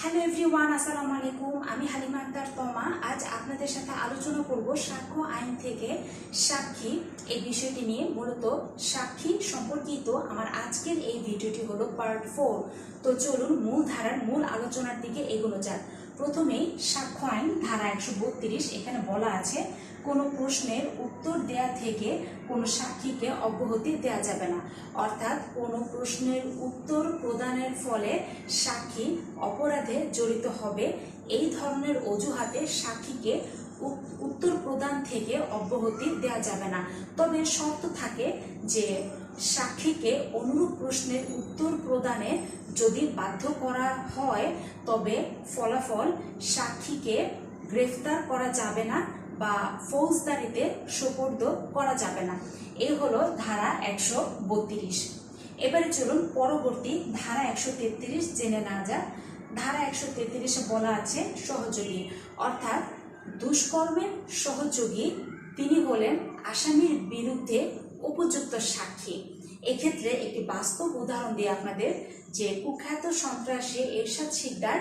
Hello everyone আসসালামু আলাইকুম আমি হালিমা আক্তার তমা। আজ আপনাদের সাথে আলোচনা করব সাক্ষ্য আইন থেকে সাক্ষী। এই বিষয়টি নিয়ে মূলত সাক্ষী সম্পর্কিত আমার আজকের এই ভিডিওটি হলো পার্ট ফোর তো চলুন মূল ধারার মূল আলোচনার দিকে এগোনো যাক। প্রথমেই সাক্ষ্য আইন ধারা একশো বত্রিশ, এখানে বলা আছে, কোনো প্রশ্নের উত্তর দেয়া থেকে কোনো সাক্ষীকে অব্যাহতি দেওয়া যাবে না। অর্থাৎ কোনো প্রশ্নের উত্তর প্রদানের ফলে সাক্ষী অপরাধে জড়িত হবে। এই ধরনের অজুহাতে সাক্ষীকে উত্তর প্রদান থেকে অব্যাহতি দেওয়া যাবে না। তবে শর্ত থাকে যে সাক্ষীকে অনুরূপ প্রশ্নের উত্তর প্রদানে যদি বাধ্য করা হয়, তবে ফলাফল সাক্ষীকে গ্রেফতার করা যাবে না বা ফৌজদারিতে সোপর্দ করা যাবে না। এই হলো ধারা একশো বত্রিশ। এবারে চলুন পরবর্তী ধারা একশো তেত্রিশ জেনে না যাক। ধারা একশো তেত্রিশে বলা আছে সহযোগী। অর্থাৎ দুষ্কর্মের সহযোগী তিনি হলেন আসামির বিরুদ্ধে উপযুক্ত সাক্ষী। এক্ষেত্রে একটি বাস্তব উদাহরণ দিয়ে আপনাদের যে কুখ্যাত সন্ত্রাসী এরশাদ শিকদার,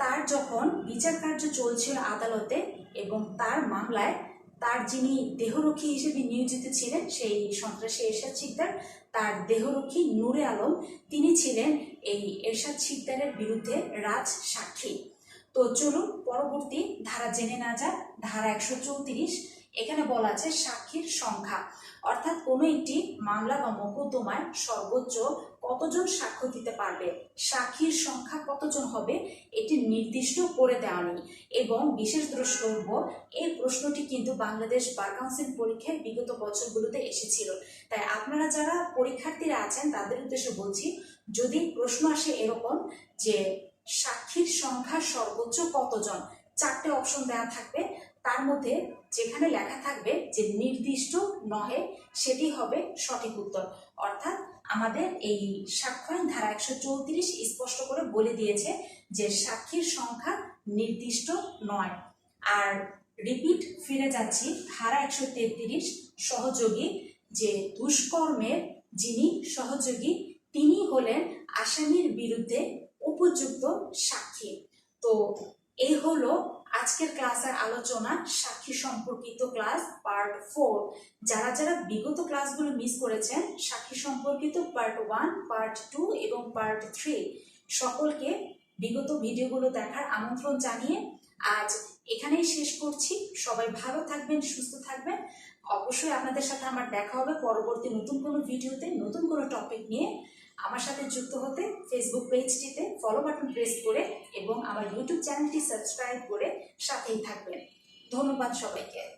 তার যখন বিচার কার্য চলছিল আদালতে এবং তার মামলায় তার যিনি দেহরক্ষী হিসেবে নিয়োজিত ছিলেন, সেই সন্ত্রাসী এরশাদ শিকদার, তার দেহরক্ষী নূরে আলম, তিনি ছিলেন এই এরশাদ শিকদারের বিরুদ্ধে রাজ সাক্ষী। তো চলুন, পরবর্তী ধারা জেনে না যাক। ধারা একশো চৌত্রিশ এখানে বলা আছে সাক্ষীর সংখ্যা। অর্থাৎ কোনো একটি মামলা বা মোকদ্দমায় সর্বোচ্চ কতজন সাক্ষ্য দিতে পারবে? সাক্ষীর সংখ্যা কতজন হবে? এটি নির্দিষ্ট করে দেওয়া নেই। এবং বিশেষ দ্রষ্টব্য, এই প্রশ্নটি কিন্তু বাংলাদেশ বার কাউন্সিল পরীক্ষায় বিগত বছরগুলোতে এসেছিল। তাই আপনারা যারা পরীক্ষার্থীরা আছেন, তাদের উদ্দেশ্যে বলছি, যদি প্রশ্ন আসে এরকম যে সাক্ষীর সংখ্যা সর্বোচ্চ কতজন, চারটে অপশন দেওয়া থাকবে। তার মধ্যে যেখানে লেখা থাকবে যে নির্দিষ্ট নহে, সেটি হবে সঠিক উত্তর। অর্থাৎ আমাদের এই সাক্ষ্য ধারা একশো চৌত্রিশ স্পষ্ট করে বলে দিয়েছে যে সাক্ষীর সংখ্যা নির্দিষ্ট নয়। আর রিপিট ফিরে যাচ্ছি, ধারা একশো তেত্রিশ, সহযোগী যে দুষ্কর্মের যিনি সহযোগী, তিনি হলেন আসামির বিরুদ্ধে উপযুক্ত সাক্ষী। তো এই হলো আজকের ক্লাসের আলোচনা সাক্ষী সম্পর্কিত ক্লাস পার্ট ফোর যারা যারা বিগত ক্লাসগুলো মিস করেছেন, সাক্ষী সম্পর্কিত পার্ট ওয়ান পার্ট টু এবং পার্ট থ্রি সকলকে বিগত ভিডিওগুলো দেখার আমন্ত্রণ জানিয়ে আজ এখানেই শেষ করছি। সবাই ভালো থাকবেন, সুস্থ থাকবেন। অবশ্যই আপনাদের সাথে আমার দেখা হবে পরবর্তী নতুন কোনো ভিডিওতে, নতুন কোনো টপিক নিয়ে। আমার সাথে যুক্ত হতে ফেসবুক পেজটিতে ফলো বাটন প্রেস করে এবং আমার ইউটিউব চ্যানেলটি সাবস্ক্রাইব করে সাথেই থাকবেন। ধন্যবাদ সবাইকে।